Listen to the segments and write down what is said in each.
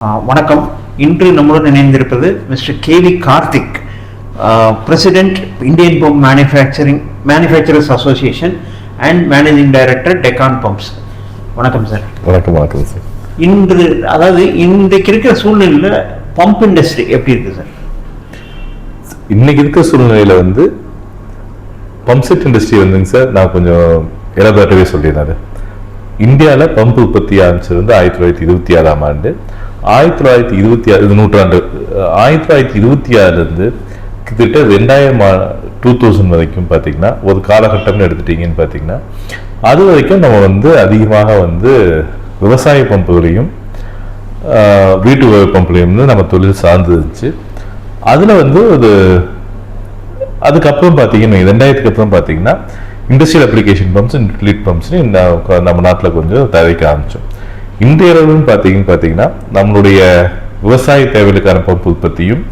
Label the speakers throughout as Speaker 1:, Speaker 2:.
Speaker 1: வணக்கம். இன்று நம்முடன் இணைந்திருப்பது mister K V Karthik president Indian pump manufacturing manufacturers association and managing director Deccan pumps வணக்கம் சார்
Speaker 2: வணக்கம் வணக்கம் சார்
Speaker 1: இன்று அதாவது இன்றைக்கு இருக்கிற சூழ்நிலையில் பம்ப் இண்டஸ்ட்ரி எப்படி இருக்கு சார்
Speaker 2: இன்னைக்கு இருக்க சூழ்நிலையில வந்து பம்ப் செட் இண்டஸ்ட்ரி வந்துங்க சார் நான் கொஞ்சம் எலபரேட்டவே சொல்லிடுறேன் இந்தியாவில் பம்ப் உற்பத்தி ஆரம்பிச்சது வந்து ஆயிரத்தி தொள்ளாயிரத்தி இருபத்தி ஆறாம் ஆண்டு. ஆயிரத்தி தொள்ளாயிரத்தி இருபத்தி ஆறு இது நூற்றாண்டு ஆயிரத்தி தொள்ளாயிரத்தி இருபத்தி ஆறுலேருந்து கிட்டத்தட்ட ரெண்டாயிரம் டூ தௌசண்ட் வரைக்கும் பார்த்தீங்கன்னா ஒரு காலகட்டம்னு எடுத்துட்டீங்கன்னு பார்த்தீங்கன்னா அது வரைக்கும் நம்ம வந்து அதிகமாக வந்து விவசாய பம்புகளையும் வீட்டு உபயோக பம்புலையும் வந்து நம்ம தொழில் சார்ந்து இருந்துச்சு. அதில் வந்து ஒரு அதுக்கப்புறம் பார்த்தீங்கன்னா ரெண்டாயிரத்துக்கு அப்புறம் பார்த்தீங்கன்னா இண்டஸ்ட்ரியல் அப்ளிகேஷன் பம்ப்ஸ் லிட் பம்ப்ஸ்னு நம்ம நாட்டில் கொஞ்சம் தயாரிக்க ஆரம்பித்தோம் இன்றைய அளவுன்னு பார்த்தீங்கன்னு பார்த்தீங்கன்னா நம்மளுடைய விவசாய தேவைகளுக்கான பம்ப் உற்பத்தியும்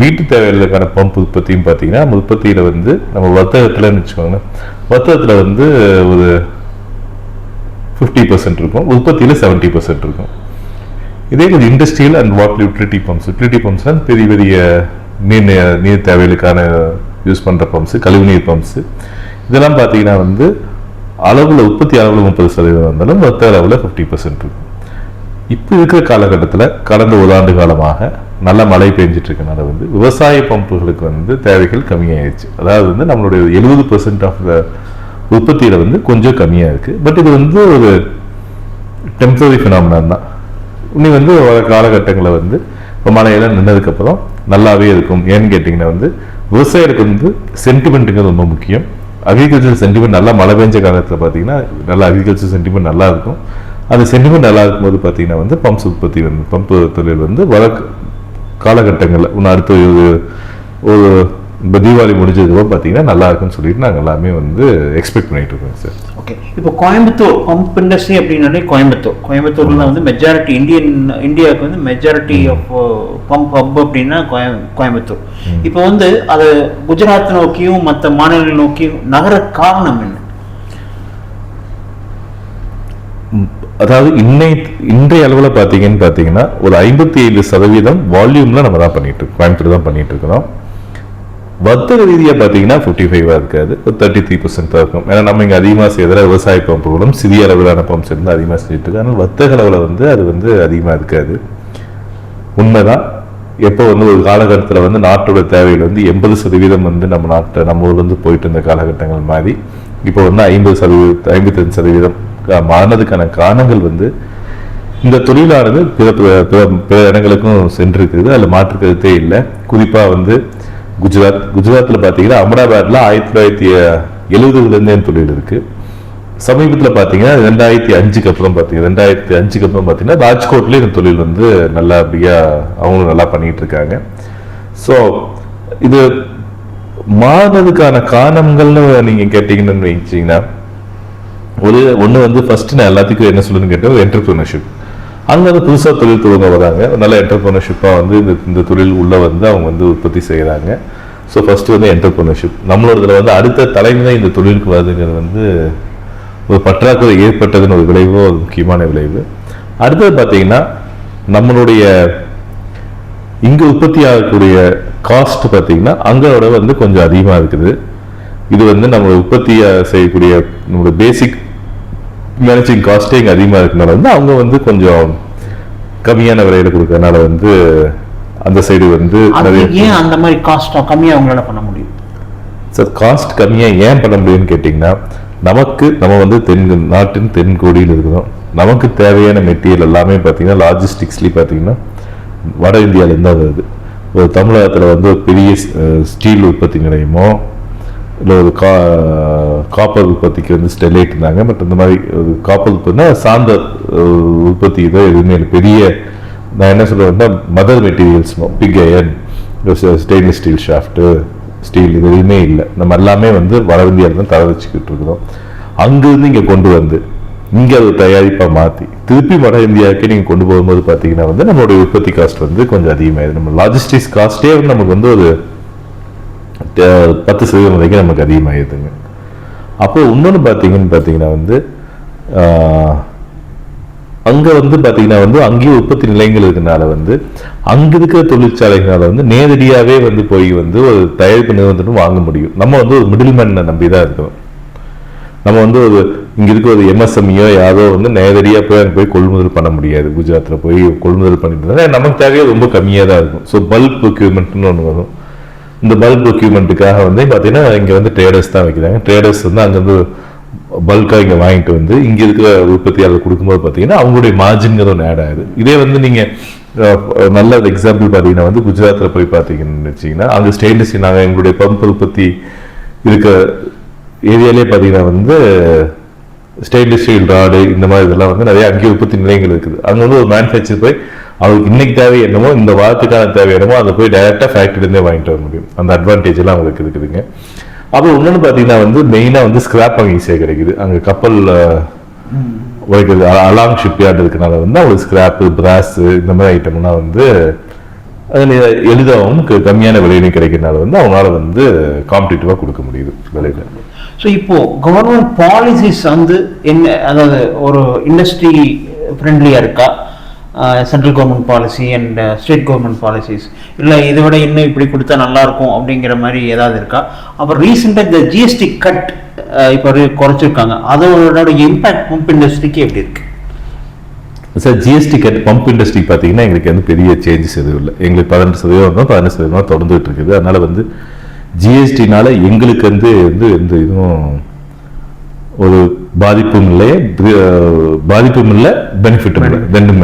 Speaker 2: வீட்டு தேவைகளுக்கான பம்ப் உற்பத்தியும் பார்த்தீங்கன்னா நம்ம உற்பத்தியில் வந்து நம்ம வர்த்தகத்தில்னு வச்சுக்கோங்களேன் வர்த்தகத்தில் வந்து ஒரு ஃபிஃப்டி பர்சன்ட் இருக்கும் உற்பத்தியில் செவன்ட்டி பர்சன்ட் இருக்கும். இதே இது industrial and water utility pumps utility பம்ப்ஸ்னால் பெரிய பெரிய நீர் நீர் தேவைகளுக்கான யூஸ் பண்ணுற பம்ப்ஸு கழிவுநீர் பம்ப்ஸு இதெல்லாம் பார்த்தீங்கன்னா வந்து அளவில் உற்பத்தி அளவில் முப்பது சதவீதம் இருந்தாலும் மொத்த அளவில் ஃபிஃப்டி பர்சன்ட் இருக்கும். இப்போ இருக்கிற காலகட்டத்தில் கடந்த ஒரு ஆண்டு காலமாக நல்ல மழை பெஞ்சிட்ருக்கனால வந்து விவசாய பம்புகளுக்கு வந்து தேவைகள் கம்மியாயிடுச்சு அதாவது வந்து நம்மளுடைய எழுபது பர்சன்ட் ஆஃப் த உற்பத்தியில் வந்து கொஞ்சம் கம்மியாக இருக்குது பட் இது வந்து ஒரு டெம்பரரி ஃபினாமினான் தான். இனி வந்து வர காலகட்டங்களில் வந்து இப்போ மழையெல்லாம் நின்னதுக்கப்புறம் நல்லாவே இருக்கும். ஏன்னு கேட்டிங்கன்னா வந்து விவசாயிகளுக்கு வந்து சென்டிமெண்ட்டுங்கிறது ரொம்ப முக்கியம். அக்ரிகல்ச்சர் சென்டிமெண்ட் நல்லா மழை பெஞ்ச காலத்தில் பார்த்தீங்கன்னா நல்லா அக்ரிகல்ச்சர் சென்டிமெண்ட் நல்லா இருக்கும். அந்த சென்டிமெண்ட் நல்லா இருக்கும்போது பார்த்தீங்கன்னா வந்து பம்ப்ஸ் உற்பத்தி வந்து பம்பு தொழில் வந்து வர காலகட்டங்களில் இன்னும் அடுத்த ஒரு ஒரு இப்போ தீபாவளி முடிஞ்சதுக்கப்புறம் பார்த்தீங்கன்னா நல்லா இருக்கும்னு சொல்லிட்டு நாங்கள் எல்லாமே வந்து எக்ஸ்பெக்ட் பண்ணிட்டு இருக்கோம் சார்.
Speaker 1: ஓகே இப்போ கோயம்புத்தூர் பம்ப் இண்டஸ்ட்ரி அப்படின்னாலே கோயம்புத்தூர். கோயம்புத்தூர்ல வந்து மெஜாரிட்டி இந்தியன் இந்தியாவுக்கு வந்து மெஜாரிட்டி ஆஃப் பம்ப் ஹப் அப்படின்னா கோயம் கோயம்புத்தூர். இப்போ வந்து அது குஜராத் நோக்கியும் மற்ற மாநிலங்கள் நோக்கியும் நகர காரணம் என்ன?
Speaker 2: அதாவது இன்னை இன்றைய அளவில் பார்த்தீங்கன்னு பார்த்தீங்கன்னா ஒரு ஐம்பத்தி ஏழு சதவீதம் வால்யூமில் நம்ம தான் பண்ணிட்டு இருக்கோம் கோயம்புத்தூர் தான் பண்ணிட்டு இருக்கிறோம். வர்த்தக ரீதியாக பார்த்தீங்கன்னா ஃபிஃப்டி ஃபைவாக இருக்காது. ஒரு தேர்ட்டி த்ரீ பர்சன்ட் தான் இருக்கும். ஏன்னா நம்ம இங்கே அதிகமாக செய்கிற விவசாய பம்புகளும் சிறிய அளவிலான பம்ப்ஸ் இருந்து அதிகமாக செஞ்சுட்டு இருக்கோம் ஆனால் வர்த்தக அளவில் வந்து அது வந்து அதிகமாக இருக்காது. உண்மைதான். எப்போ வந்து ஒரு காலகட்டத்தில் வந்து நாட்டோட தேவைகள் வந்து எண்பது சதவீதம் வந்து நம்ம நாட்டை நம்ம ஊர்லேருந்து போயிட்டு இருந்த காலகட்டங்கள் மாதிரி இப்போ வந்து ஐம்பது சதவீதம் ஐம்பத்தஞ்சு சதவீதம் மாறினதுக்கான காரணங்கள் வந்து இந்த தொழிலானது பிற பிற- பிற இடங்களுக்கும் சென்றிருக்குது அதில் மாற்று கருத்தே இல்லை. குறிப்பாக வந்து குஜராத் குஜராத்தில் பார்த்தீங்கன்னா அமதாபாத்தில் ஆயிரத்தி தொள்ளாயிரத்தி எழுபதுலேருந்தே தொழில் இருக்குது சமீபத்தில் பார்த்தீங்கன்னா ரெண்டாயிரத்தி அஞ்சுக்கு அப்புறம் பார்த்தீங்கன்னா ரெண்டாயிரத்தி அஞ்சுக்கு அப்புறம் பார்த்தீங்கன்னா ராஜ்கோட்லேயும் இந்த தொழில் வந்து நல்லபடியாக அவங்களும் நல்லா பண்ணிட்டு இருக்காங்க. ஸோ இது மாறினதுக்கான காரணங்கள்னு நீங்கள் கேட்டிங்கன்னு வச்சிங்கன்னா ஒரு ஒன்று வந்து ஃபர்ஸ்ட் நான் எல்லாத்துக்கும் என்ன சொல்லுன்னு கேட்டால் என்டர்பிரினர்ஷிப் அங்கே வந்து புதுசாக தொழில் துவங்க வராங்க. நல்ல என்டர்பிரினர்ஷிப்பாக வந்து இந்த இந்த தொழில் உள்ளே வந்து அவங்க வந்து உற்பத்தி செய்கிறாங்க ஸோ ஃபஸ்ட்டு வந்து என்டர்பிரினர்ஷிப் நம்மளோடதுல வந்து அடுத்த தலைமுறை இந்த தொழிலுக்கு வருதுங்கிறது வந்து ஒரு பற்றாக்குறை ஏற்பட்டதுன்னு ஒரு விளைவு ஒரு முக்கியமான விளைவு. அடுத்தது பார்த்தீங்கன்னா நம்மளுடைய இங்கே உற்பத்தி ஆகக்கூடிய காஸ்ட் பார்த்தீங்கன்னா அங்கோட வந்து கொஞ்சம் அதிகமாக இருக்குது. இது வந்து நம்ம உற்பத்தி செய்யக்கூடிய நம்மளோட பேசிக் மேனேஜிங் காஸ்ட்டே இங்கே அதிகமாக இருக்கனால வந்து அவங்க வந்து கொஞ்சம் கம்மியான விலையில கொடுக்கறனால வந்து அந்த சைடு வந்து
Speaker 1: ஏன் அந்த மாதிரி காஸ்ட் கம்மியா அவங்களால பண்ண முடியும்.
Speaker 2: சார் காஸ்ட் கம்மியாக ஏன் பண்ண முடியும்னு கேட்டிங்கன்னா நமக்கு நம்ம வந்து தென் நாட்டின் தென்கோடியில் இருக்கிறோம். நமக்கு தேவையான மெட்டீரியல் எல்லாமே பார்த்தீங்கன்னா லாஜிஸ்டிக்ஸ்லேயும் பார்த்தீங்கன்னா வட இந்தியாவிலேருந்து தான் வருது. ஒரு தமிழகத்தில் வந்து ஒரு பெரிய ஸ்டீல் உற்பத்தி நிலையமோ இல்லை ஒரு கா காப்பர் உற்பத்திக்கு வந்து ஸ்டெர்லைட் இருந்தாங்க. பட் இந்த மாதிரி ஒரு காப்பர் உற்பத்தினா சார்ந்த உற்பத்தி இதோ எதுவுமே இல்லை. பெரிய நான் என்ன சொல்லுவேன்னா mother materials pig iron stainless steel shaft steel இது எதுவுமே இல்லை. நம்ம எல்லாமே வந்து வட தான் தர வச்சுக்கிட்டு இருக்கிறோம். அங்கேருந்து இங்கே கொண்டு வந்து இங்கே அதை தயாரிப்பாக மாற்றி திருப்பி வட இந்தியாவுக்கே நீங்கள் கொண்டு போகும்போது பார்த்தீங்கன்னா வந்து நம்மளுடைய உற்பத்தி காஸ்ட் வந்து கொஞ்சம் அதிகமாகிடுது நம்ம லாஜிஸ்டிக்ஸ் காஸ்ட்டே வந்து நமக்கு வந்து ஒரு பத்து சதவீதம் வரைக்கும் நமக்கு அதிகமாகிடுதுங்க அப்போது இன்னொன்று பார்த்தீங்கன்னு பார்த்தீங்கன்னா வந்து அங்கே வந்து பார்த்தீங்கன்னா வந்து அங்கேயும் உற்பத்தி நிலையங்கள் இருக்கனால வந்து அங்கே இருக்கிற தொழிற்சாலைகளால் வந்து நேரடியாகவே வந்து போய் வந்து ஒரு தயாரிப்பு நிறுவனத்திலும் வாங்க முடியும். நம்ம வந்து ஒரு மிடில் மேனை நம்பி தான் இருக்கோம் நம்ம வந்து ஒரு இங்கே இருக்க ஒரு எம்எஸ்எம்இயோ யாரோ வந்து நேரடியாக போய் அங்கே போய் கொள்முதல் பண்ண முடியாது. குஜராத்தில் போய் கொள்முதல் பண்ணிட்டு இருந்தால் நமக்கு தேவையே ரொம்ப கம்மியாக தான் இருக்கும். ஸோ பல்க் எக்யூப்மெண்ட்னு ஒன்று வரும். இந்த பல்க் எக்யூப்மெண்ட்டுக்காக வந்து பார்த்தீங்கன்னா இங்கே வந்து ட்ரேடர்ஸ் தான் வைக்கிறாங்க. ட்ரேடர்ஸ் வந்து அங்கேருந்து பல்காக இங்கே வாங்கிட்டு வந்து இங்கே இருக்கிற உற்பத்தியாளர் கொடுக்கும்போது பார்த்தீங்கன்னா அவங்களுடைய மார்ஜின்கிறது ஒன்று ஆட் ஆகுது. இதே வந்து நீங்கள் நல்ல எக்ஸாம்பிள் பார்த்தீங்கன்னா வந்து குஜராத்தில் போய் பார்த்தீங்கன்னு வச்சிங்கன்னா அங்கே ஸ்டெயின்லெஸ் நாங்கள் எங்களுடைய பம்ப் உற்பத்தி இருக்க ஏரியாலே பார்த்தீங்கன்னா வந்து ஸ்டெயின்லெஸ் ஸ்டீல் ராடு இந்த மாதிரி இதெல்லாம் வந்து நிறைய அங்கே உற்பத்தி நிலையங்கள் இருக்குது. அங்கே வந்து ஒரு மேனுஃபேக்சர் போய் அவளுக்கு இன்னைக்கு தேவை என்னமோ இந்த வாரத்துக்கான தேவை என்னமோ அதை போய் டைரெக்டாக ஃபேக்ட்ரிலேருந்தே வாங்கிட்டு வர முடியும். அந்த அட்வான்டேஜ் எல்லாம் அவங்களுக்கு இருக்குதுங்க. அப்புறம் இன்னொன்று பார்த்தீங்கன்னா வந்து மெயினாக வந்து ஸ்கிராப் அங்கே ஈஸியாக கிடைக்குது. அங்கே கப்பல் உழைக்கிறது அலாங் ஷிப்யார்டு இருக்கனால வந்து அவங்களுக்கு ஸ்கிராப்பு பிராஸு இந்த மாதிரி ஐட்டம்லாம் வந்து அதில் எளிதாகவும் கம்மியான விலையிலையும் கிடைக்கிறனால வந்து அவங்களால வந்து காம்படிட்டிவாக கொடுக்க முடியுது விலையில.
Speaker 1: ஸோ இப்போ கவர்மெண்ட் பாலிசிஸ் வந்து என்ன அதாவது ஒரு இண்டஸ்ட்ரி ஃப்ரெண்ட்லியாக இருக்கா? Central government policy and state government policies இல்லை இதை விட இன்னும் இப்படி கொடுத்தா நல்லாயிருக்கும் அப்படிங்கிற மாதிரி ஏதாவது இருக்கா? அப்புறம் ரீசெண்டாக இந்த ஜிஎஸ்டி கட் இப்போ குறைச்சிருக்காங்க. அதோட இம்பேக்ட் பம்ப் இண்டஸ்ட்ரிக்கு எப்படி இருக்கு?
Speaker 2: Sir GST cut pump industry பார்த்தீங்கன்னா எங்களுக்கு வந்து பெரிய சேஞ்சஸ் எதுவும் இல்லை. எங்களுக்கு பதினெட்டு சதவீதம் தான் பதினெட்டு சதவீதம் தொடர்ந்துகிட்டு இருக்குது. அதனால் வந்து ஜிஎஸ்டினால எங்களுக்கு வந்து வந்து எந்த இதுவும் ஒரு பாதிப்பும் இல்லை அஹ், பாதிப்பும் இல்லை பெனிஃபிட்டும் இல்லை. ரெண்டும்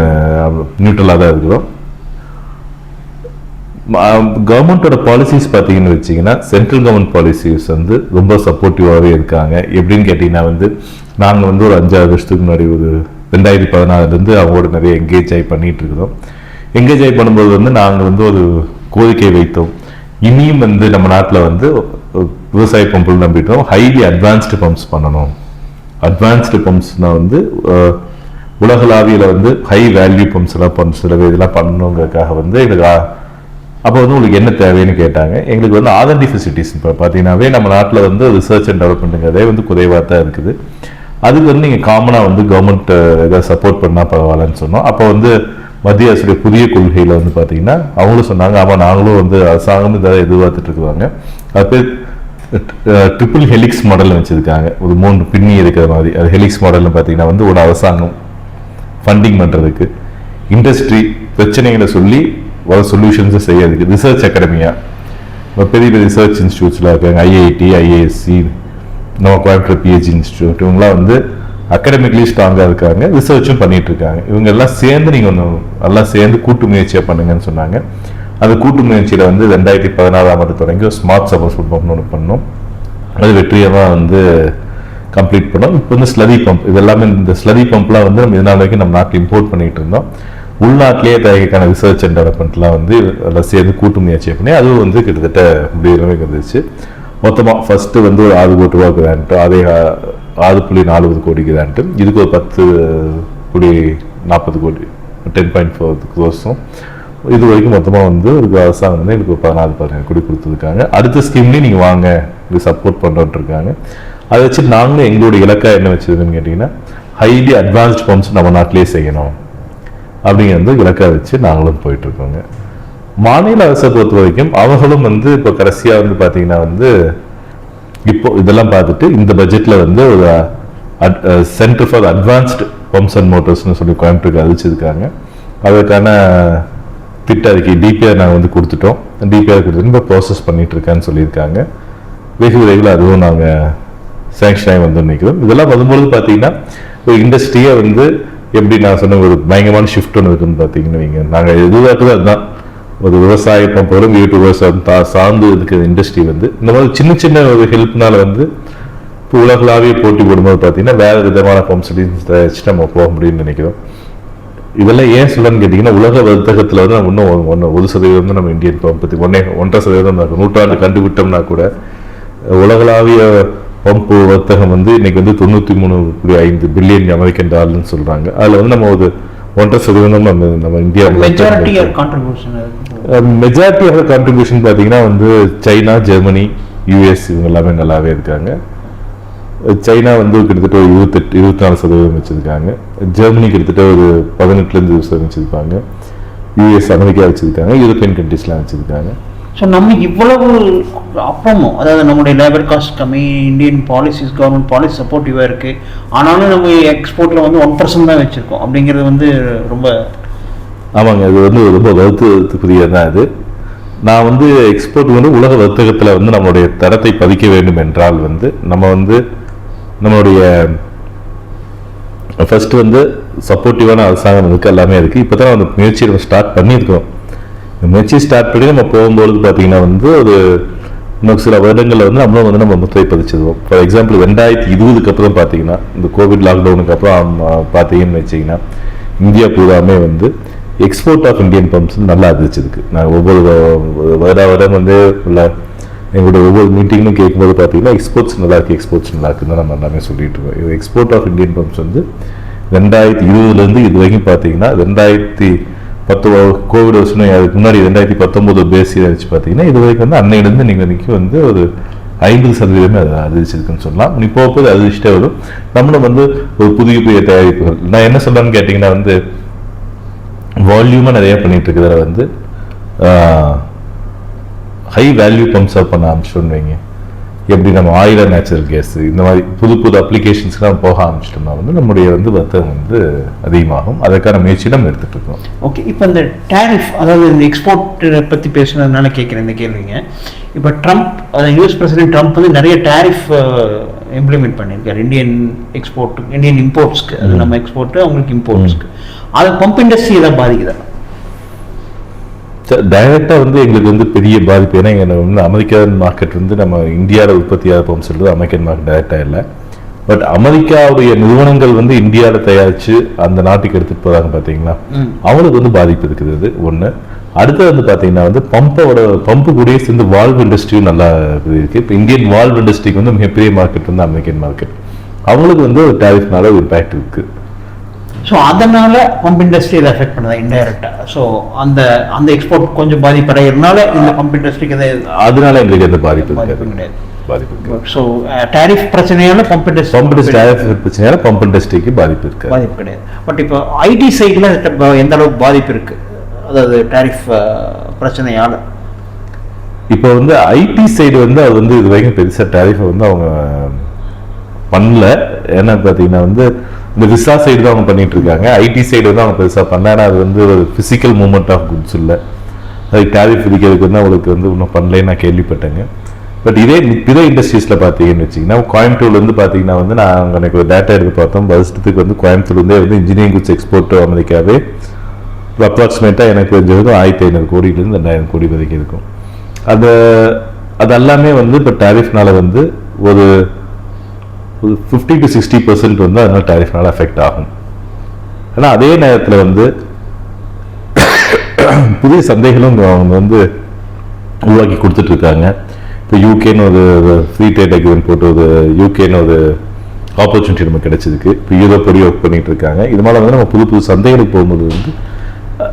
Speaker 2: நியூட்ரலாக தான் இருக்கிறோம். கவர்மெண்ட்டோட பாலிசிஸ் பார்த்தீங்கன்னு வச்சிங்கன்னா சென்ட்ரல் கவர்மெண்ட் பாலிசிஸ் வந்து ரொம்ப சப்போர்ட்டிவாகவே இருக்காங்க. எப்படின்னு கேட்டிங்கன்னா வந்து நாங்கள் வந்து ஒரு அஞ்சாறு வருஷத்துக்கு முன்னாடி ஒரு ரெண்டாயிரத்தி பதினாறுலேருந்து அவங்களோட நிறைய எங்கேஜ் ஆகி பண்ணிட்டு இருக்கிறோம். எங்கேஜ் ஆகி பண்ணும்போது வந்து நாங்கள் வந்து ஒரு கோரிக்கை வைத்தோம். இனியும் வந்து நம்ம நாட்டில் வந்து விவசாய பம்பில் நம்பிட்டோம். ஹைலி அட்வான்ஸ்டு பம்ப்ஸ் பண்ணணும். அட்வான்ஸ்டு பம்ப்ஸ்னா வந்து உலகளாவியில் வந்து ஹை வேல்யூ பம்ப்ஸ் எல்லாம் பண்ண சில இதெல்லாம் பண்ணணுங்கிறதுக்காக வந்து எங்களுக்கு அப்போ வந்து உங்களுக்கு என்ன தேவைன்னு கேட்டாங்க. எங்களுக்கு வந்து ஆதன்டி ஃபெசிலிட்டிஸ் இப்போ பார்த்தீங்கன்னாவே நம்ம நாட்டில் வந்து ரிசர்ச் அண்ட் டெவலப்மெண்ட்டுங்கிறதே வந்து குறைவாக தான் இருக்குது. அதுக்கு வந்து நீங்கள் காமனாக வந்து கவர்மெண்ட் ஏதாவது சப்போர்ட் பண்ணால் பரவாயில்லன்னு சொன்னோம். அப்போ வந்து மத்திய அரசுடைய புதிய கொள்கையில் வந்து பார்த்தீங்கன்னா அவங்களும் சொன்னாங்க ஆமாம் நாங்களும் வந்து அரசாங்கம் இதை எதிர்பார்த்துட்டு இருக்கிறாங்க அது பேர் ட்ரிபிள் ஹெலிக்ஸ் மாடல் வச்சுருக்காங்க. ஒரு மூணு பின்னி இருக்கிற மாதிரி. அது ஹெலிக்ஸ் மாடல்னு பார்த்தீங்கன்னா வந்து ஒரு அரசாங்கம் ஃபண்டிங் பண்ணுறதுக்கு இண்டஸ்ட்ரி பிரச்சனைகளை சொல்லி வர சொல்யூஷன்ஸை செய்யறதுக்கு ரிசர்ச் அகாடமியா பெரிய பெரிய ரிசர்ச் இன்ஸ்டியூட்ஸ்லாம் இருக்காங்க. ஐஐடி ஐஏஎஸ்சி நம்ம கோயம்புத்தூர் பிஹெச்சி இன்ஸ்டியூட் இவங்களாம் வந்து அகாடமிக்லி ஸ்ட்ராங்காக இருக்காங்க. ரிசர்ச்சும் பண்ணிகிட்டு இருக்காங்க. இவங்க எல்லாம் சேர்ந்து நீங்கள் ஒன்று எல்லாம் சேர்ந்து கூட்டு முயற்சியாக பண்ணுங்கன்னு சொன்னாங்க. அந்த கூட்டு முயற்சியில் வந்து ரெண்டாயிரத்தி பதினாறாம் ஆண்டு தொடங்கி ஒரு ஸ்மார்ட் சப்போஸ் பம்ப்னு ஒன்று பண்ணோம். அது வெற்றியமாக வந்து கம்ப்ளீட் பண்ணோம். இப்போ வந்து ஸ்லரி பம்ப் இது எல்லாமே இந்த ஸ்லரி பம்ப்லாம் வந்து நம்ம இதனால வரைக்கும் நம்ம நாட்டில் இம்போர்ட் பண்ணிகிட்டு இருந்தோம். உள்நாட்டிலேயே தயாரிக்கான ரிசர்ச் அண்ட் டெவலப்மெண்ட்லாம் வந்து எல்லாம் சேர்ந்து கூட்டு முயற்சி பண்ணி அதுவும் வந்து கிட்டத்தட்ட முடியறவே இருந்துச்சு. மொத்தமாக ஃபஸ்ட்டு வந்து ஒரு ஆறு கோடி ரூபா கிராண்ட்டு அதே ஆ- ஆறு புள்ளி நாலு கோடி கிராண்ட்டு இதுக்கு ஒரு பத்து கோடி நாற்பது கோடி டென் பாயிண்ட் ஃபோர் க்ரோஸும் இது வரைக்கும் மொத்தமாக வந்து ஒரு அரசாங்கம் வந்து எனக்கு ஒரு பதினாறு பதினேழு கோடி கொடுத்துருக்காங்க அடுத்த ஸ்கீம்லேயும் நீங்கள் வாங்க இது சப்போர்ட் பண்ணுறோன்ட்டு இருக்காங்க அதை வச்சு நாங்களும் எங்களுடைய இலக்கா என்ன வச்சிருக்குன்னு கேட்டிங்கன்னா ஹைலி அட்வான்ஸ்ட் பம்ப்ஸ் நம்ம நாட்டிலே செய்யணும். அப்படிங்கிறது இலக்கா வச்சு நாங்களும் போயிட்டுருக்கோங்க. மாநில அரசை பொறுத்த வரைக்கும் அவங்களும் வந்து இப்போ கடைசியாக வந்து பார்த்தீங்கன்னா வந்து இப்போ இதெல்லாம் பார்த்துட்டு இந்த பட்ஜெட்டில் வந்து ஒரு centre for advanced pumps and மோட்டர்ஸ்னு சொல்லி கோயம்புத்தூருக்கு அறிவிச்சிருக்காங்க அதற்கான திட்ட அறிக்கை டிபிஆர் நாங்கள் வந்து கொடுத்துட்டோம். டிபிஆர் கொடுத்துட்டு இப்போ ப்ராசஸ் பண்ணிட்டு சொல்லியிருக்காங்க. வெகு விரைவில் அதுவும் நாங்கள் சேங்ஷன் ஆகி வந்து நிற்கிறோம். இதெல்லாம் வரும்பொழுது பார்த்தீங்கன்னா ஒரு இண்டஸ்ட்ரியை வந்து எப்படி நான் சொன்ன ஒரு பயங்கரமான ஷிஃப்ட் ஒன்று இருக்குன்னு பார்த்தீங்கன்னு வைங்க. நாங்கள் எதிர்பார்க்குறது அதுதான். ஒரு விவசாயத்தை பம்பரும் வீட்டு விவசாயம் தா சார்ந்து இருக்கிற இண்டஸ்ட்ரி வந்து இந்த மாதிரி சின்ன சின்ன ஒரு ஹெல்ப்னால வந்து இப்போ உலகளாவிய போட்டி போடும்போது பார்த்தீங்கன்னா வேற விதமான பம்ப் தயாரிச்சு நம்ம போக முடியும்னு நினைக்கிறோம். இதெல்லாம் ஏன் சொல்லணும்னு கேட்டிங்கன்னா உலக வர்த்தகத்தில் வந்து நம்ம இன்னும் ஒன்று- ஒரு சதவீதம் தான் நம்ம இந்தியன் பம்ப் ஒன்றே ஒன்றரை சதவீதம் தான். நூற்றாண்டு கண்டுவிட்டோம்னா கூட உலகளாவிய பம்ப் வர்த்தகம் வந்து இன்னைக்கு வந்து தொண்ணூற்றி மூணு புள்ளி ஐந்து பில்லியன் அமெரிக்கன் டாலர்னு சொல்கிறாங்க அதில் வந்து நம்ம ஒரு ஒன்றரை சதவீதம் நம்ம நம்ம இந்தியா
Speaker 1: மெஜாரிட்டி
Speaker 2: ஆஃப் கான்ட்ரிபியூஷன் பார்த்தீங்கன்னா வந்து சைனா ஜெர்மனி யூஎஸ் இவங்க எல்லாமே நல்லாவே இருக்காங்க. சைனா வந்து கிட்டத்தட்ட ஒரு இருபத்தெட்டு இருபத்தி நாலு சதவீதம் வச்சிருக்காங்க. ஜெர்மனி கிட்டத்தட்ட ஒரு பதினெட்டுலேருந்து இருபது சதவீதம் வச்சிருப்பாங்க. யூஎஸ் அமெரிக்கா வச்சிருக்காங்க. யூரோப்பியன் கண்ட்ரீஸ்லாம் வச்சிருக்காங்க.
Speaker 1: ஸோ நம்ம இவ்வளவு அப்புறமும் அதாவது நம்முடைய லேபர் காஸ்ட் கம்மி இந்தியன் பாலிசிஸ் கவர்மெண்ட் பாலிசி சப்போர்ட்டிவாக இருக்குது ஆனாலும் நம்ம எக்ஸ்போர்ட்டில் வந்து ஒன் பர்சன்ட் தான் வச்சுருக்கோம். அப்படிங்கிறது வந்து ரொம்ப
Speaker 2: ஆமாங்க அது வந்து ரொம்ப வருத்தத்துக்குரியது தான் அது. நான் வந்து எக்ஸ்போர்ட் வந்து உலக வர்த்தகத்தில் வந்து நம்மளுடைய தரத்தை பதிக்க வேண்டும் என்றால் வந்து நம்ம வந்து நம்மளுடைய ஃபர்ஸ்ட் வந்து சப்போர்ட்டிவான அரசாங்கம் இருக்குது எல்லாமே இருக்குது இப்போ தான் அந்த முயற்சியை நம்ம ஸ்டார்ட் பண்ணியிருக்கிறோம் இந்த முயற்சி ஸ்டார்ட் பண்ணி நம்ம போகும்பொழுது பார்த்தீங்கன்னா வந்து ஒரு இன்னும் சில வருடங்களில் வந்து நம்மளும் வந்து நம்ம முத்திரை பதிச்சிருவோம். ஃபார் எக்ஸாம்பிள் ரெண்டாயிரத்தி இருபதுக்கு அப்புறம் பார்த்தீங்கன்னா இந்த கோவிட் லாக்டவுனுக்கு அப்புறம் பார்த்தீங்கன்னு வச்சிங்கன்னா இந்தியா பூராமே வந்து எக்ஸ்போர்ட் ஆஃப் இந்தியன் பம்ப்ஸ் நல்லா அதிர்ச்சிருக்கு நான் ஒவ்வொரு வருட வருடம் வந்து உள்ள எங்களுடைய ஒவ்வொரு மீட்டிங்கும் கேட்கும்போது பார்த்தீங்கன்னா எக்ஸ்போர்ட்ஸ் நல்லா இருக்குது எக்ஸ்போர்ட்ஸ் நல்லா இருக்குன்னு தான் நம்ம எல்லாமே சொல்லிட்டு இருக்கோம். இது எக்ஸ்போர்ட் ஆஃப் இந்தியன் பம்ப்ஸ் வந்து ரெண்டாயிரத்தி இருபதுலேருந்து இது வரைக்கும் பார்த்தீங்கன்னா ரெண்டாயிரத்தி பத்து கோவிட் வருஷம் அதுக்கு முன்னாடி ரெண்டாயிரத்தி பத்தொம்போது பேசியில் வச்சு பார்த்தீங்கன்னா இது வரைக்கும் வந்து அன்னையிலேருந்து நீங்கள் இன்றைக்கி வந்து ஒரு ஐம்பது சதவீதமே அது அதிர்ச்சிருக்குன்னு சொல்லலாம். நீ போக போது அதிர்ச்சிட்டே வரும். நம்மளும் வந்து ஒரு புதிய புதிய தயாரிப்புகள். நான் என்ன சொல்லலாம்னு கேட்டிங்கன்னா வந்து வால்யூமாக நிறையா பண்ணிகிட்டு இருக்கிறத வந்து ஹை வேல்யூ பம்ப்ஸ் அப் பண்ண ஆரம்பிச்சிட்டோம்னு வைங்க. எப்படி நம்ம ஆயில நேச்சுரல் கேஸ் இந்த மாதிரி புது புது அப்ளிகேஷன்ஸ்லாம் போக ஆரம்பிச்சிட்டோம்னா வந்து நம்முடைய வந்து வர்த்தகம் வந்து அதிகமாகும். அதற்கான முயற்சி நம்ம எடுத்துட்டு இருக்கோம்.
Speaker 1: ஓகே இப்போ இந்த டேரிஃப் அதாவது இந்த எக்ஸ்போர்ட் பற்றி பேசுனதுனால கேட்குறேன் இந்த கேள்விங்க. இப்போ ட்ரம்ப் அதாவது யூஎஸ் பிரசிடென்ட் ட்ரம்ப் வந்து நிறைய டேரிஃப் இம்ப்ளிமெண்ட் பண்ணியிருக்காரு. இந்தியன் எக்ஸ்போர்ட் இந்தியன் இம்போர்ட்ஸ்க்கு அது நம்ம எக்ஸ்போர்ட்டு அவங்களுக்கு இம்போர்ட்ஸ்க்கு அது பம்ப் இண்டஸ்ட்ரி எதாவது பாதிக்குதா?
Speaker 2: டைரக்டாக வந்து எங்களுக்கு வந்து பெரிய பாதிப்பு. ஏன்னா எங்க வந்து அமெரிக்கன் மார்க்கெட் வந்து நம்ம இந்தியாவில் உற்பத்தி ஆகிற பம்ப் சொல்றது அமெரிக்கன் மார்க்கெட் டைரக்டாக இல்லை. பட் அமெரிக்காவுடைய நிறுவனங்கள் வந்து இந்தியாவில் தயாரித்து அந்த நாட்டுக்கு எடுத்துகிட்டு போகிறாங்க பார்த்தீங்களா. அவங்களுக்கு வந்து பாதிப்பு இருக்குது. ஒன்று அடுத்து வந்து பார்த்தீங்கன்னா வந்து பம்போட பம்பு கூடயே சேர்ந்து வால்வ் இண்டஸ்ட்ரியும் நல்லா இது இருக்கு. இப்போ இந்தியன் வால்வ் இண்டஸ்ட்ரிக்கு வந்து மிகப்பெரிய மார்க்கெட் வந்து அமெரிக்கன் மார்க்கெட் அவங்களுக்கு வந்து ஒரு டேரிஃப்னால ஒரு இம்பேக்ட் இருக்கு.
Speaker 1: ஸோ அதனால பம்ப் இண்டஸ்ட்ரி இதை அஃபெக்ட் பண்ணுதா இன்டைரக்டாக ஸோ அந்த அந்த எக்ஸ்போர்ட் கொஞ்சம் பாதிப்படைகிறதுனால இந்த பம்ப் இண்டஸ்ட்ரிக்கு எதாவது
Speaker 2: அதனால எங்களுக்கு எந்த பாதிப்பு
Speaker 1: பாதிப்பு கிடையாது.
Speaker 2: பாதிப்பு
Speaker 1: ஸோ டேரிஃப் பிரச்சனையால பம்ப் இண்டஸ்ட்ரி
Speaker 2: பம்ப் டேரிஃப் பிரச்சனையால பம்ப் இண்டஸ்ட்ரிக்கு பாதிப்பு இருக்காது.
Speaker 1: பாதிப்பு கிடையாது. பட் இப்போ ஐடி சைடில் எந்த அளவுக்கு பாதிப்பு இருக்கு? அதாவது டேரிஃப் பிரச்சனையால.
Speaker 2: இப்போ வந்து ஐடி சைடு வந்து அது வந்து இது வரைக்கும் பெருசாக டேரிஃபை வந்து அவங்க பண்ணல. ஏன்னா பார்த்தீங்கன்னா வந்து இந்த விசா சைடு தான் அவங்க பண்ணிட்டு இருக்காங்க ஐடி சைடு வந்து அவங்க பெருசாக பண்ண ஏன்னா அது வந்து ஒரு ஃபிசிக்கல் மூமெண்ட் ஆஃப் குட்ஸ் இல்லை. அது டேரிஃப் விதிக்கிறதுக்கு வந்து அவங்களுக்கு வந்து இன்னும் பண்ணலன்னு நான் கேள்விப்பட்டேங்க. பட் இதே பிற இண்டஸ்ட்ரீஸில் பார்த்தீங்கன்னு வச்சிங்கன்னா கோயம்புத்தூர்ல இருந்து பார்த்தீங்கன்னா வந்து நான் எனக்கு ஒரு டேட்டா எடுத்து பார்த்தோம். வருஷத்துக்கு வந்து கோயம்புத்தூர்லேருந்தே வந்து இன்ஜினியரிங் குட்ஸ் எக்ஸ்போர்ட் அமெரிக்காவே அப்ராக்சிமேட்டாக எனக்கு தெரிஞ்சது ஆயிரத்தி ஐநூறு கோடியிலேருந்து ரெண்டாயிரம் கோடி வரைக்கும் இருக்கும். அது அது எல்லாமே வந்து இப்போ டேரிஃப்னால வந்து ஒரு ஒரு ஃபிஃப்டி டு சிக்ஸ்டி பர்சன்ட் வந்து அதனால டேரிஃப்னால அஃபெக்ட் ஆகும். ஆனால் அதே நேரத்தில் வந்து புதிய சந்தைகளும் அவங்க வந்து உருவாக்கி கொடுத்துட்டு இருக்காங்க இப்போ யூகேன்னு ஒரு ஃப்ரீ ட்ரேட் அக்ரிமெண்ட் போட்டு ஒரு யூகேன்னு ஒரு ஆப்பர்ச்சுனிட்டி நமக்கு கிடைச்சதுக்கு இப்போ யூரோப்படி ஒர்க் பண்ணிட்டு இருக்காங்க இது மாதிரி வந்து நம்ம புது புது சந்தைகளுக்கு போகும்போது வந்து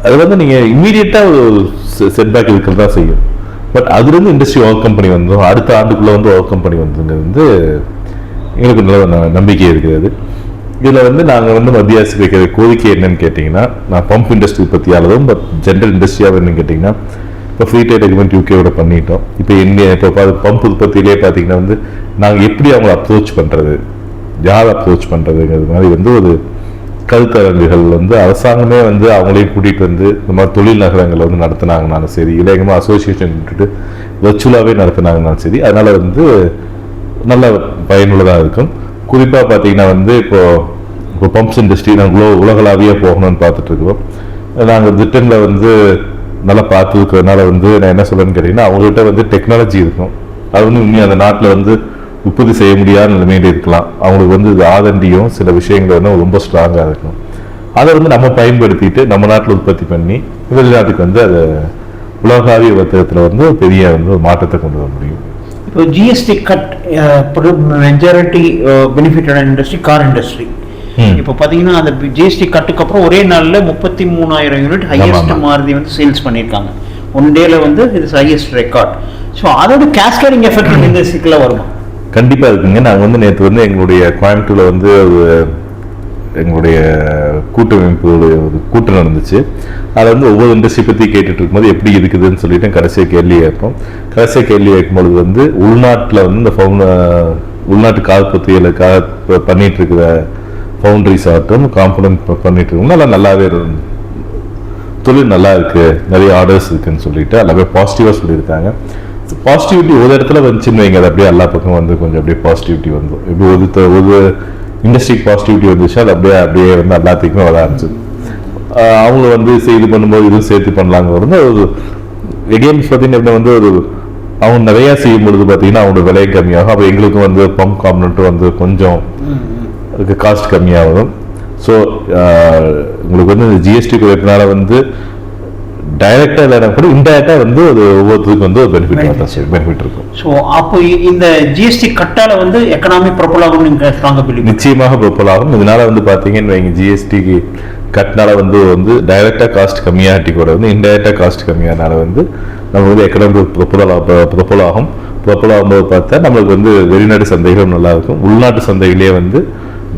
Speaker 2: அது வந்து நீங்கள் இம்மீடியட்டாக ஒரு செட்பேக் தான் செய்யும். பட் அதுலேருந்து இண்டஸ்ட்ரி ஒர்க் கம்பெனி வந்தோம் அடுத்த ஆண்டுக்குள்ளே வந்து ஒர்க் கம்பெனி வந்ததுங்கிறது வந்து எங்களுக்கு நல்ல நம்பிக்கை இருக்கிறது. இதில் வந்து நாங்கள் வந்து மத்திய அரசு வைக்கிற கோரிக்கை என்னன்னு கேட்டிங்கன்னா நான் பம்ப் இண்டஸ்ட்ரி பற்றியாளதும் பட் ஜென்ரல் இண்டஸ்ட்ரியாக என்னன்னு கேட்டிங்கன்னா இப்போ ஃப்ரீ ட்ரேட் அக்ரிமெண்ட் யூகேவோட பண்ணிட்டோம். இப்போ என்ன இப்போ பம்ப் உற்பத்தியிலே பார்த்தீங்கன்னா வந்து நாங்கள் எப்படி அவங்களை அப்ரோச் பண்ணுறது யார் அப்ரோச் பண்ணுறதுங்கிறது மாதிரி வந்து ஒரு கருத்தரங்குகள் வந்து அரசாங்கமே வந்து அவங்களையும் கூட்டிகிட்டு வந்து இந்த மாதிரி தொழில் நகரங்களை வந்து நடத்துனாங்கனாலும் சரி இல்லை அசோசியேஷன் விட்டுட்டு வர்ச்சுவலாகவே நடத்துனாங்கனாலும் சரி அதனால் வந்து நல்ல பயனுள்ளதாக இருக்கும். குறிப்பாக பார்த்தீங்கன்னா வந்து இப்போது இப்போ பம்ப்ஸ் இண்டஸ்ட்ரி நாங்கள் உலக உலகளாவியே போகணும்னு பார்த்துட்டு இருக்கிறோம் நாங்கள் பிரிட்டனில் வந்து நல்லா பார்த்துருக்கிறதுனால வந்து நான் என்ன சொல்றேன்னு கேட்டிங்கன்னா அவங்ககிட்ட வந்து டெக்னாலஜி இருக்கும். அது வந்து இன்னும் அந்த நாட்டில் வந்து உற்பத்தி செய்ய முடியாத நிலைமையில இருக்கலாம். அவங்களுக்கு வந்து இது ஆதண்டியும் சில விஷயங்கள் வந்து ரொம்ப ஸ்ட்ராங்காக இருக்கும். அதை வந்து நம்ம பயன்படுத்திட்டு நம்ம நாட்டில் உற்பத்தி பண்ணி வெளிநாட்டுக்கு வந்து அதை உலகாவிய வர்த்தகத்தில் வந்து ஒரு பெரிய வந்து ஒரு மாற்றத்தை கொண்டு வர முடியும்.
Speaker 1: GST cut majority benefited industry car industry
Speaker 2: ம்.
Speaker 1: இப்போ பார்த்தீங்கன்னா அந்த ஜிஎஸ்டி கட்டுக்கு அப்புறம் ஒரே நாளில் முப்பத்தி மூணாயிரம் யூனிட் ஹையஸ்ட். மாருதி வந்து சேல்ஸ் பண்ணியிருக்காங்க. ஒன் டேல வந்து இது ஹையஸ்ட் ரெக்கார்ட் ஸோ அதோட கேஸ்கேடிங் எஃபெக்ட் இண்டஸ்ட்ரிக்குள்ள வருமா?
Speaker 2: கண்டிப்பாக இருக்குங்க. நாங்கள் வந்து நேற்று வந்து எங்களுடைய கோயம்புத்தூரில் வந்து எங்களுடைய கூட்டமைப்பு ஒரு கூட்டம் நடந்துச்சு. அதில் வந்து ஒவ்வொரு இண்டஸ்ட்ரி பற்றி கேட்டுட்டு இருக்கும்போது எப்படி இருக்குதுன்னு சொல்லிட்டு கடைசியாக கேள்வி கேட்போம். கடைசியாக கேள்வி கேட்கும்பொழுது வந்து உள்நாட்டில் வந்து இந்த ஃபவுண்ட் உள்நாட்டு கால்பத்தியலுக்காக ப- பண்ணிட்டு இருக்கிற பவுண்ட்ரிஸ் ஆகட்டும் காம்பனன்ட் பண்ணிட்டு இருக்கோம் நல்லா நல்லாவே தொழில் நல்லா இருக்கு. நிறைய ஆர்டர்ஸ் இருக்குன்னு சொல்லிட்டு எல்லாமே பாசிட்டிவாக சொல்லியிருக்காங்க. பாசிட்டிவிட்டி ஒரு இடத்துல வந்துச்சுன்னு வைங்க அது அப்படியே எல்லா பக்கம் வந்து கொஞ்சம் அப்படியே பாசிட்டிவிட்டி வந்துடும் இப்படி ஒரு ஒரு இண்டஸ்ட்ரிக்கு பாசிட்டிவிட்டி வந்துச்சு அது அப்படியே அப்படியே வந்து எல்லாத்துக்குமே வர ஆரம்பிச்சு அவங்கள வந்து இது பண்ணும்போது இதுவும் சேர்த்து பண்ணலாங்க வந்து ஒரு எகெயின்ஸ் பார்த்தீங்கன்னா வந்து ஒரு அவங்க நிறையா செய்யும் பொழுது பார்த்தீங்கன்னா அவங்களோட விலை கம்மியாகும். அப்போ எங்களுக்கும் வந்து பம்ப் காம்பனண்ட்டும் வந்து கொஞ்சம் அதுக்கு காஸ்ட் கம்மியாகும். ஸோ உங்களுக்கு வந்து இந்த ஜிஎஸ்டி குறைப்பினால வந்து டைரக்டாக இல்லைனா கூட இன்டைரக்டாக வந்து ஒரு ஒவ்வொருத்தருக்கும் வந்து ஒரு பெனிஃபிட் பெனிஃபிட் இருக்கும்.
Speaker 1: ஸோ அப்போ இந்த ஜிஎஸ்டி கட்டால வந்து எக்கனாமிக் ப்ரொப்பல் ஆகும் நீங்க ஸ்ட்ராங்கா பிலீவ்
Speaker 2: நிச்சயமாக ப்ரொப்பல் ஆகும். இதனால வந்து பார்த்தீங்கன்னு வைங்க ஜிஎஸ்டிக்கு கட்டினால வந்து வந்து டைரக்டாக காஸ்ட் கம்மியாட்டி கூட வந்து இன்டைரக்டாக காஸ்ட் கம்மியானால வந்து நம்ம வந்து எக்கனாமிக் ப்ரொப்பல் ப்ரொப்பல் ஆகும். ப்ரொப்பல் ஆகும்போது பார்த்தா நம்மளுக்கு வந்து வெளிநாட்டு சந்தைகளும் நல்லா இருக்கும். உள்நாட்டு சந்தைகளே வந்து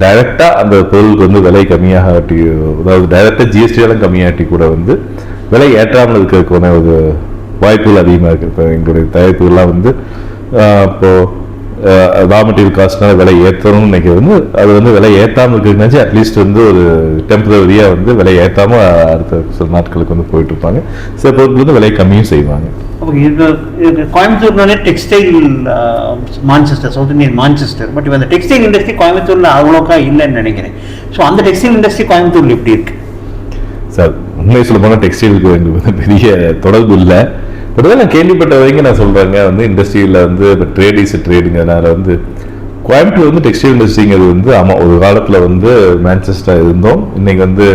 Speaker 2: டைரக்டா அந்த பொருளுக்கு வந்து விலை கம்மியாகட்டி அதாவது டைரக்டா ஜிஎஸ்டியெல்லாம் கம்மியாட்டி கூட வந்து விலை ஏற்றாமல் இருக்கிறதுக்கான ஒரு வாய்ப்புகள் அதிகமாக இருக்குது. இப்போ எங்களுடைய தயாரிப்புகள்லாம் வந்து இப்போது ரா மெட்டீரியல் காஸ்ட்னால விலை ஏற்றணும்னு நினைக்கிறது வந்து அது வந்து விலை ஏற்றாமல் இருக்குதுனாச்சு அட்லீஸ்ட் வந்து ஒரு டெம்பரரியாக வந்து விலை ஏற்றாமல் அடுத்த சில நாட்களுக்கு வந்து போயிட்டுருப்பாங்க. சில பொருட்கள் வந்து விலை கம்மியும் செய்வாங்க.
Speaker 1: இது கோயம்புத்தூர்னாலே textile Manchester south Indian Manchester but இப்போ அந்த டெக்ஸ்டைல் இண்டஸ்ட்ரி கோயம்புத்தூரில் அவ்வளோக்கா இல்லைன்னு நினைக்கிறேன். ஸோ அந்த டெக்ஸ்டைல் இண்டஸ்ட்ரி கோயம்புத்தூரில் எப்படி இருக்குது
Speaker 2: சார் உண்மையை சொல்ல போனால் டெக்ஸ்டைலுக்கு எங்களுக்கு வந்து பெரிய தொடர்பு இல்லை. பட் நான் கேள்விப்பட்ட வரைக்கும் நான் சொல்கிறேங்க வந்து இண்டஸ்ட்ரியில் வந்து இப்போ ட்ரேட் இஸ் ட்ரேடுங்கிறனால வந்து கோயம்புத்தூர் வந்து டெக்ஸ்டைல் இண்டஸ்ட்ரிங்கிறது வந்து ஆமாம் ஒரு காலத்தில் வந்து மேன்செஸ்டர் இருந்தோம். இன்னைக்கு வந்து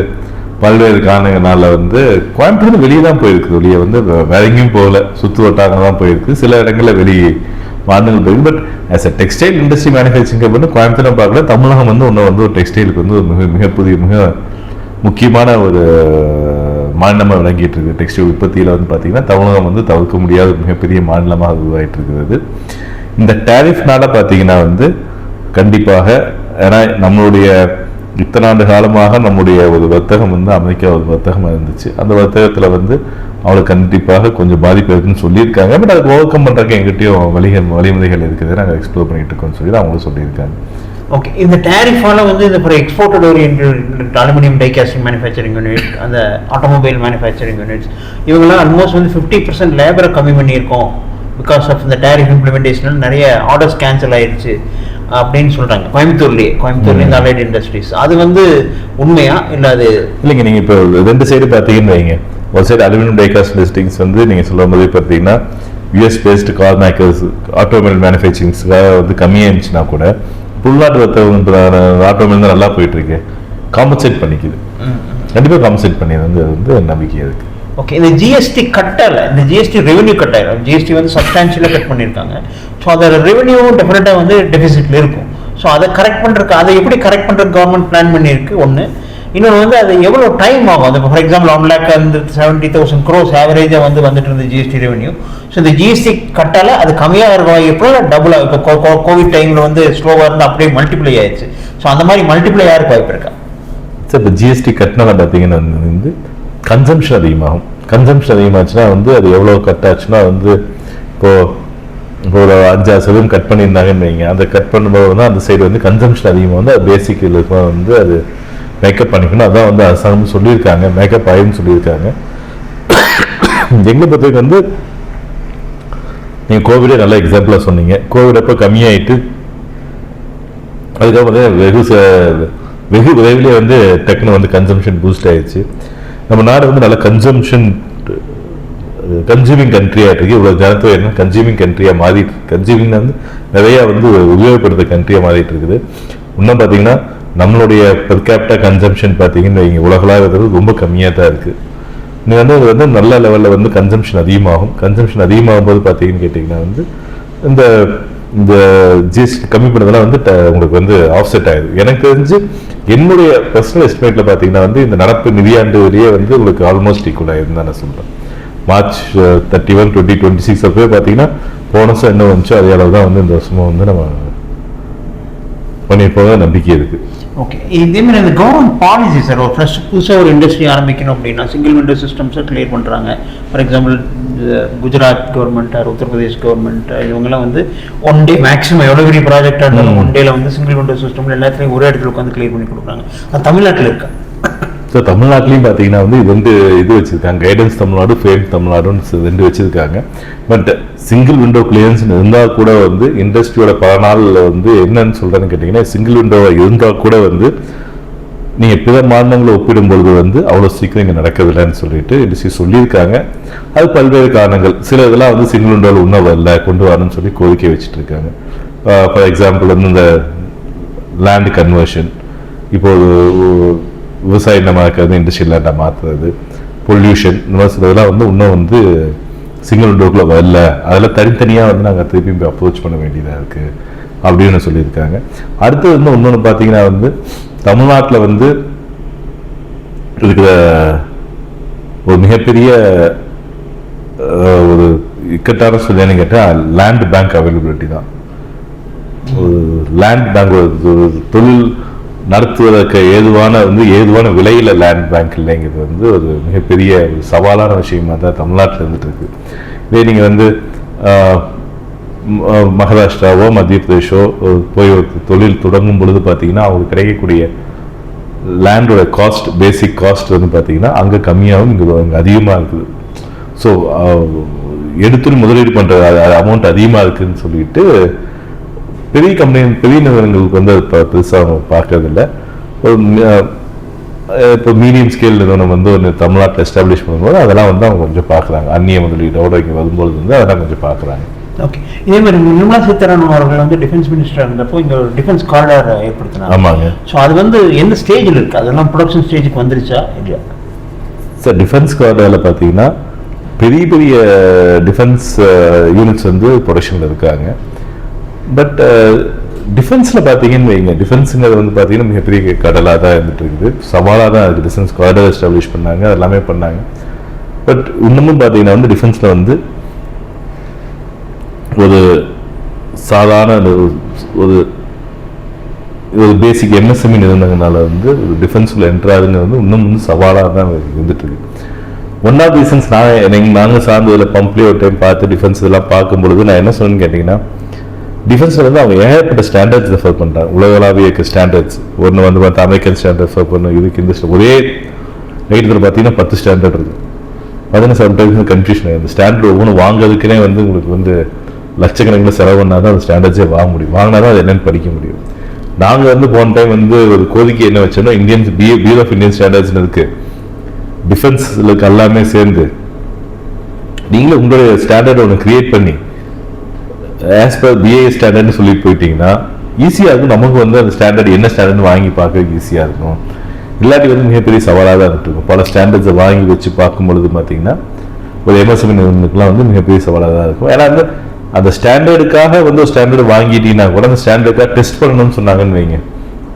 Speaker 2: பல்வேறு காரணங்களால வந்து கோயம்புத்தூர் வெளியே தான் போயிருக்கு. வெளியே வந்து வேற எங்கேயும் போகல. சுற்று வட்டாரம் தான் போயிருக்கு. சில இடங்களில் வெளியே மாநிலங்கள் போயிருக்கு. But as a textile industry manufacturing வந்து கோயம்புத்தூர் பார்க்கல. தமிழகம் வந்து ஒன்று வந்து ஒரு டெக்ஸ்டைலுக்கு வந்து ஒரு மிக மிக புதிய மிக முக்கியமான ஒரு மாநிலமாக விளங்கிட்டு இருக்குது. டெக்ஸ்டைல் உற்பத்தியில் வந்து பார்த்திங்கன்னா தமிழகம் வந்து தவிர்க்க முடியாத மிகப்பெரிய மாநிலமாக உருவாயிட்டு இருக்கிறது இந்த டேரிஃப்னால பார்த்தீங்கன்னா வந்து கண்டிப்பாக ஏன்னா நம்மளுடைய இத்தனை ஆண்டு காலமாக நம்முடைய ஒரு வர்த்தகம் வந்து அமெரிக்கா ஒரு வர்த்தகமாக இருந்துச்சு. அந்த வர்த்தகத்தில் வந்து அவளுக்கு கண்டிப்பாக கொஞ்சம் பாதிப்பு இருக்குன்னு சொல்லியிருக்காங்க. பட் அதுக்கு ஓவர்கம் பண்ணுறதுக்கு எங்கிட்டையும் வழிகள் வழிமுறைகள் இருக்குது. நாங்கள் எக்ஸ்ப்ளோர் பண்ணிகிட்டு இருக்கோம்னு சொல்லி அவங்களும் சொல்லியிருக்காங்க.
Speaker 1: ஓகே இந்த டேரிஃபால வந்து இந்த for exported oriented aluminium die casting manufacturing unit அந்த ஆட்டோமொபைல் மேனுஃபேக்சரிங் யூனிட்ஸ் இவங்கெல்லாம் ஆல்மோஸ்ட் வந்து ஃபிஃப்டி பர்சன்ட் லேபரை கம்மி பண்ணியிருக்கோம். பிகாஸ் ஆஃப் இந்த டேரிஃப் இம்ப்ளிமெண்டேஷனில் நிறைய ஆர்டர்ஸ் கேன்சல் ஆயிடுச்சு. அப்படின்னு சொல்கிறாங்க கோயம்புத்தூர்லேயே கோயம்புத்தூர்லேயே இந்த அலைட் இண்டஸ்ட்ரீஸ் அது வந்து உண்மையா? இல்லை அது
Speaker 2: இல்லைங்க நீங்கள் இப்போ ரெண்டு சைடு பார்த்தீங்கன்னு வைங்க. ஒரு சைடு அலுமினியம் டைகாஸ்ட் லிஸ்டிங்ஸ் வந்து நீங்கள் சொல்லும் போதே பார்த்தீங்கன்னா US based car makers automobile மேனுஃபேக்சரிங்ஸ்க்காக வந்து கம்மியாக இருந்துச்சுன்னா கூட உள்நாட்டு வர்த்தகம் தான் நல்லா போயிட்டு இருக்கு காம்பன்சேட் பண்ணிக்குது கண்டிப்பாக காம்பன்சேட் பண்ணி வந்து நம்பிக்கை இருக்கு.
Speaker 1: ஓகே இந்த ஜிஎஸ்டி கட்டல இந்த ஜிஎஸ்டி ரெவென்யூ கட் ஆயிடும் ஜிஎஸ்டி வந்து சப்ஸ்டான்ஷியலாக கட் பண்ணியிருக்காங்க. ஸோ அதோட ரெவென்யூ டெஃபினட்டாக வந்து டெபிசிட்ல இருக்கும். ஸோ அதை கரெக்ட் பண்ணுறதுக்கு அதை எப்படி கரெக்ட் பண்ணுறதுக்கு கவர்மெண்ட் பிளான் பண்ணியிருக்கு? ஒன்று இன்னொன்று வந்து அது எவ்வளோ டைம் ஆகும்? அது ஃபார் எக்ஸாம்பிள் ஒன் லேக் வந்து செவன்ட்டி தௌசண்ட் க்ரோஸ் ஆவரேஜாக வந்து வந்துட்டு இருந்த ஜிஎஸ்டி ரெவன்யூ ஸோ இந்த ஜிஎஸ்டி கட்டால அது கம்மியாக இருக்கும் எப்போ டபுளாக இப்போ கோவிட் டைமில் வந்து ஸ்லோவாக இருந்து அப்படியே மல்டிப்ளை ஆயிடுச்சு. ஸோ அந்த மாதிரி மல்டிப்ளை யாருக்கு வாய்ப்பு இருக்கா?
Speaker 2: சார் இப்போ ஜிஎஸ்டி கட்டினால பார்த்தீங்கன்னா வந்து கன்சம்ஷன் அதிகமாகும். கன்சம்ஷன் அதிகமாச்சுன்னா வந்து அது எவ்வளோ கட் ஆச்சுன்னா வந்து இப்போ இப்போ ஒரு அஞ்சாறு சதவீதம் கட் பண்ணியிருந்தாங்கன்னு வைங்க. அந்த கட் பண்ணும்போது வந்து அந்த சைடு வந்து கன்சம்ஷன் அதிகமாக வந்து அது பேசிக் வந்து அது மேக்கப் பண்ணிக்கணும். அதான் வந்து அரசாங்கம் சொல்லியிருக்காங்க. மேக்கப் ஆயுன்னு சொல்லியிருக்காங்க. எங்களை பொறுத்தவரைக்கும் வந்து நீங்கள் கோவிடே நல்ல எக்ஸாம்பிளாக சொன்னீங்க. கோவிட் அப்போ கம்மியாயிட்டு அதுக்கப்புறம் வந்து வெகு ச- வெகு விரைவிலே வந்து டெக்னோ வந்து கன்சம்ஷன் பூஸ்ட் ஆயிடுச்சு. நம்ம நாடு வந்து நல்ல கன்சம்ஷன் கன்சியூமிங் கண்ட்ரியாக இருக்குது இவ்வளோ ஜனத்தொகை என்ன? கன்சியூமிங் கண்ட்ரியாக மாறிட்டு கன்சியூமிங் வந்து நிறையா வந்து உபயோகப்படுத்த கண்ட்ரியாக மாறிட்டு இருக்குது. இன்னும் பார்த்தீங்கன்னா நம்மளுடைய பெர் கேப்டா கன்சம்ஷன் பார்த்தீங்கன்னு வைங்க உலகளாவது ரொம்ப கம்மியாக தான் இருக்குது நீ வந்து அது வந்து நல்ல லெவலில் வந்து கன்சம்ஷன் அதிகமாகும். கன்சம்ஷன் அதிகமாகும் போது பார்த்தீங்கன்னு கேட்டிங்கன்னா வந்து இந்த இந்த ஜிஎஸ்டி கம்மி பண்ணதெல்லாம் வந்து ட- உங்களுக்கு வந்து ஆஃப்செட் ஆயிடுது எனக்கு தெரிஞ்சு என்னுடைய பர்சனல் எஸ்டிமேட்டில் பார்த்தீங்கன்னா வந்து இந்த நடப்பு நிதியாண்டு வரையே வந்து உங்களுக்கு ஆல்மோஸ்ட் ஈக்குவல் ஆயிருன்னு தான் நான் சொல்கிறேன் March thirty one twenty twenty six அப்போ பார்த்தீங்கன்னா போன வருஷம் என்ன வந்துச்சோ அதே அளவு தான் வந்து இந்த வருஷமும் வந்து நம்ம பண்ணியிருப்போம் நம்பிக்கை இருக்குது
Speaker 1: ஓகே இதே மாதிரி அந்த கவர்மெண்ட் பாலிசி சார் ஒரு ஃப்ரெஷ் புதுசாக ஒரு இண்டஸ்ட்ரி ஆரம்பிக்கணும் அப்படின்னா சிங்கிள் விண்டோ சிஸ்டம்ஸை கிளியர் பண்ணுறாங்க for example Gujarat government or Uttar Pradesh government இவங்கெல்லாம் வந்து ஒன் டே மேக்ஸிமம் எவ்வளோ பெரிய ப்ராஜெக்டாக இருந்தாலும். ஒன் டேல வந்து சிங்கிள் விண்டோ சிஸ்டம்ல எல்லாத்துலையும் ஒரே இடத்துல உட்காந்து கிளியர் பண்ணி கொடுக்குறாங்க. அது தமிழ்நாட்டில் இருக்கா?
Speaker 2: ஸோ தமிழ்நாட்டிலையும் பார்த்தீங்கன்னா வந்து இது வந்து இது வச்சுருக்காங்க. கைடன்ஸ் தமிழ்நாடு ஃபேம் தமிழ்நாடுன்னு ரெண்டு வச்சுருக்காங்க. பட் சிங்கிள் விண்டோ கிளியரன்ஸ் இருந்தால் கூட வந்து இண்டஸ்ட்ரியோட பல நாளில் வந்து என்னன்னு சொல்கிறேன்னு கேட்டிங்கன்னா சிங்கிள் விண்டோ இருந்தால் கூட வந்து நீங்கள் பிற மாநிலங்களை ஒப்பிடும்பொழுது வந்து அவ்வளோ சீக்கிரம் இங்கே நடக்கவில்லைன்னு சொல்லிட்டு இண்டஸ்ட்ரி சொல்லியிருக்காங்க. அது பல்வேறு காரணங்கள். சில இதெல்லாம் வந்து சிங்கிள் விண்டோவில் இன்னும் வரல கொண்டு வரணும்னு சொல்லி கோரிக்கை வச்சுட்டு இருக்காங்க ஃபார் எக்ஸாம்பிள் வந்து இந்த லேண்ட் கன்வர்ஷன் இப்போ விவசாயம் ஒரு இருக்கிறது இண்டஸ்ட்ரியல் லேண்டாக மாற்றுறது பொல்யூஷன் இந்த மாதிரி சில இதெல்லாம் வந்து இன்னும் வந்து சிங்கிள் விண்டோக்குள்ளே வரல. அதெல்லாம் தனித்தனியாக வந்து நாங்கள் திருப்பி அப்ரோச் பண்ண வேண்டியதாக இருக்குது அப்படின்னு சொல்லியிருக்காங்க. அடுத்து வந்து இன்னொன்று பார்த்தீங்கன்னா வந்து தமிழ்நாட்டில் வந்து இருக்கிற ஒரு மிகப்பெரிய ஒரு இக்கட்டான சூழ்நிலை கேட்டால் லேண்ட் பேங்க் அவைலபிலிட்டி தான். ஒரு லேண்ட் பேங்க் ஒரு தொழில் நடத்துவதற்கு ஏதுவான வந்து ஏதுவான விலையில் லேண்ட் பேங்க் இல்லைங்கிறது வந்து ஒரு மிகப்பெரிய ஒரு சவாலான விஷயமா தான் தமிழ்நாட்டில் இருந்துட்டு இருக்குது இதே நீங்கள் வந்து மகாராஷ்டிராவோ மத்திய பிரதேஷோ போய் ஒரு தொழில் தொடங்கும் பொழுது பார்த்தீங்கன்னா அவங்களுக்கு கிடைக்கக்கூடிய லேண்டோட காஸ்ட் பேசிக் காஸ்ட் வந்து பார்த்தீங்கன்னா அங்கே கம்மியாகவும் இங்கே அங்கே அதிகமாக இருக்குது. ஸோ எடுத்துன்னு முதலீடு பண்ணுற அமௌண்ட் அதிகமாக இருக்குதுன்னு சொல்லிட்டு பெரிய கம்பெனி பெரிய நிறுவனங்களுக்கு வந்து அது பெ- பெருசா அவங்க பார்க்கறதில்ல. ஒரு இப்போ மீடியம் ஸ்கேல் நிறுவனம் வந்து ஒரு தமிழ்நாட்டில் எஸ்டாப்ளிஷ் பண்ணும்போது அதெல்லாம் வந்து அவங்க கொஞ்சம் பார்க்குறாங்க. அந்நிய முதலீடோட இங்கே வரும்பொழுது வந்து அதெல்லாம் கொஞ்சம் பார்க்குறாங்க.
Speaker 1: ஓகே இதே மாதிரி நிர்மலா சீதாராமன் அவர்கள் வந்து டிஃபென்ஸ் மினிஸ்டர் இருந்தப்போ இங்கே ஒரு டிஃபென்ஸ் கார்டர் ஏற்படுத்தினாங்க.
Speaker 2: ஆமாங்க.
Speaker 1: ஸோ அது வந்து எந்த ஸ்டேஜில் இருக்குது அதெல்லாம் ப்ரொடக்ஷன் ஸ்டேஜுக்கு வந்துருச்சா? இல்லையா?
Speaker 2: சார் டிஃபென்ஸ் கார்டில் பார்த்தீங்கன்னா பெரிய பெரிய டிஃபென்ஸ் யூனிட்ஸ் வந்து ப்ரொடக்ஷனில் இருக்காங்க. பட் டிஃபென்ஸில் uh, பார்த்தீங்கன்னு வைங்க. டிஃபென்ஸுங்கிறது வந்து பார்த்தீங்கன்னா மிகப்பெரிய கடலாக தான் இருந்துட்டு இருக்குது. சவாலாக தான் இருக்குது டிஃபென்ஸ் கார்டர் எஸ்டாப்ளிஷ் பண்ணாங்க. அது எல்லாமே பண்ணாங்க. பட் இன்னமும் பார்த்தீங்கன்னா வந்து டிஃபென்ஸில் வந்து ஒரு சாதாரண ஒரு- ஒரு பேசிக் எம்எஸ்எம்இ நிறுவனங்களால வந்து ஒரு டிஃபென்ஸில் என்ட்ராதுங்கிறது வந்து இன்னும் வந்து சவாலாக தான் இருந்துட்டு இருக்கு. ஒன் ஆஃப் ரீசன்ஸ் நான் நாங்கள் சார்ந்ததில் பம்ப்லேயே ஒரு டைம் பார்த்து டிஃபென்ஸ் இதெல்லாம் பார்க்கும் பொழுது நான் என்ன சொன்னேன்னு கேட்டிங்கன்னா டிஃபென்ஸில் வந்து அவங்க ஏகப்பட்ட ஸ்டாண்டர்ட்ஸ் ரெஃபர் பண்ணுறாங்க உலகளாவிய ஸ்டாண்டர்ட்ஸ் ஒன்று வந்து பார்த்தா அமெரிக்கன் ஸ்டாண்டர்ட் ரெஃபர் பண்ணும் இதுக்கு இந்த ஒரே நைட்டில் பார்த்தீங்கன்னா பத்து ஸ்டாண்டர்ட் இருக்கு. பார்த்தீங்கன்னா சம்டைம்ஸ் கன்ஃபியூஷன் அந்த ஸ்டாண்டர்ட் ஒவ்வொன்றும் வாங்குறதுக்குனே வந்து உங்களுக்கு வந்து லட்சக்கணக்கில் செலவு பண்ணால் தான் அந்த ஸ்டாண்டர்ட்ஸே வாங்க முடியும். வாங்கினா தான் அது என்னென்னு படிக்க முடியும். நாங்கள் வந்து போன டைம் வந்து ஒரு கோரிக்கை என்ன வச்சோன்னா Indians B bureau of Indian ஸ்டாண்டர்ட்ஸ்னு இருக்குது டிஃபென்ஸ்ல எல்லாமே சேர்ந்து நீங்களே உங்களுடைய ஸ்டாண்டர்ட் ஒன்று கிரியேட் பண்ணி ஆஸ் பர் பிஏ ஸ்டாண்டர்ட்னு சொல்லி போயிட்டீங்கன்னா ஈஸியாக இருக்கும் நமக்கு வந்து அந்த ஸ்டாண்டர்ட் என்ன ஸ்டாண்டர்ட்னு வாங்கி பார்க்கறதுக்கு ஈஸியாக இருக்கும் இல்லாட்டி வந்து மிகப்பெரிய சவாலாக தான் இருக்கும். பல ஸ்டாண்டர்ட்ஸை வாங்கி வச்சு பார்க்கும் பொழுது பார்த்தீங்கன்னா ஒரு எம்எஸ்எம்இ நிறுவனத்துக்குலாம் வந்து மிகப்பெரிய சவாலாக தான் இருக்கும். ஏன்னா அந்த அந்த ஸ்டாண்டர்டுக்காக வந்து ஒரு ஸ்டாண்டர்டு வாங்கிட்டீங்கன்னா கூட அந்த ஸ்டாண்டர்டுக்காக டெஸ்ட் பண்ணணும்னு சொன்னாங்கன்னு வைங்க.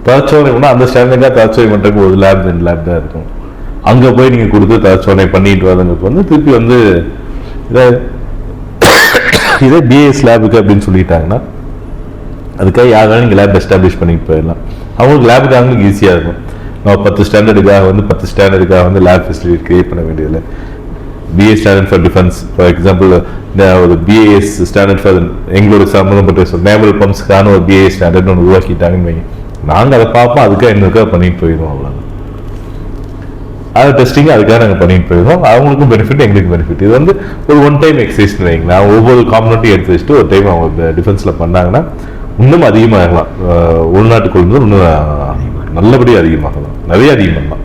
Speaker 2: தரச்சோதனை கூட அந்த ஸ்டாண்டர்டாக தரச்சோதனை பண்ணுறதுக்கு ஒரு லேப் ரெண்டு லேப் தான் இருக்கும். அங்கே போய் நீங்கள் கொடுத்து தரச்சோதனை பண்ணிட்டு வரதுங்களுக்கு வந்து திருப்பி வந்து இதை இதே பிஎஸ் லேபுக்கு அப்படின்னு சொல்லிட்டாங்கன்னா அதுக்காக யாராலும் இங்கே லேப் எஸ்டாப்ளிஷ் பண்ணிட்டு போயிடலாம். அவங்களுக்கு லேபுக்கு அவங்களுக்கு ஈஸியாக இருக்கும். நம்ம பத்து ஸ்டாண்டர்டுக்காக வந்து பத்து ஸ்டாண்டர்டுக்காக வந்து லேப் ஃபெசிலிட்டி கிரியேட் பண்ண வேண்டியதில்லை. BA standard for defence for example ஒரு பிஏஎஸ் ஸ்டாண்டர்ட் ஃபார் எங்களோட சம்மந்தப்பட்ட நேவல் பம்ப்ஸ்க்கான ஒரு பிஏ ஸ்டாண்டர்ட் ஒன்று உருவாக்கிட்டாங்கன்னு வைங்க. நாங்கள் அதை பார்ப்போம் அதுக்காக இன்னொருக்காக பண்ணிட்டு போயிடுவோம் அவ்வளோ அதை டெஸ்டிங் அதுக்காக நாங்கள் பண்ணிட்டு போயிருந்தோம் அவங்களுக்கும் பெனிஃபிட் எங்களுக்கு பெனிஃபிட் இது வந்து ஒரு ஒன் டைம் எக்ஸசைஸ் வைங்களேன். ஒவ்வொரு காம்பனண்ட்டையும் எடுத்து வச்சுட்டு ஒரு டைம் அவங்க டிஃபென்ஸில் பண்ணாங்கன்னா இன்னும் அதிகமாகலாம். உள்நாட்டு கொள்முதல் இன்னும் நல்லபடியாக அதிகமாகலாம். நிறைய அதிகமாகலாம்.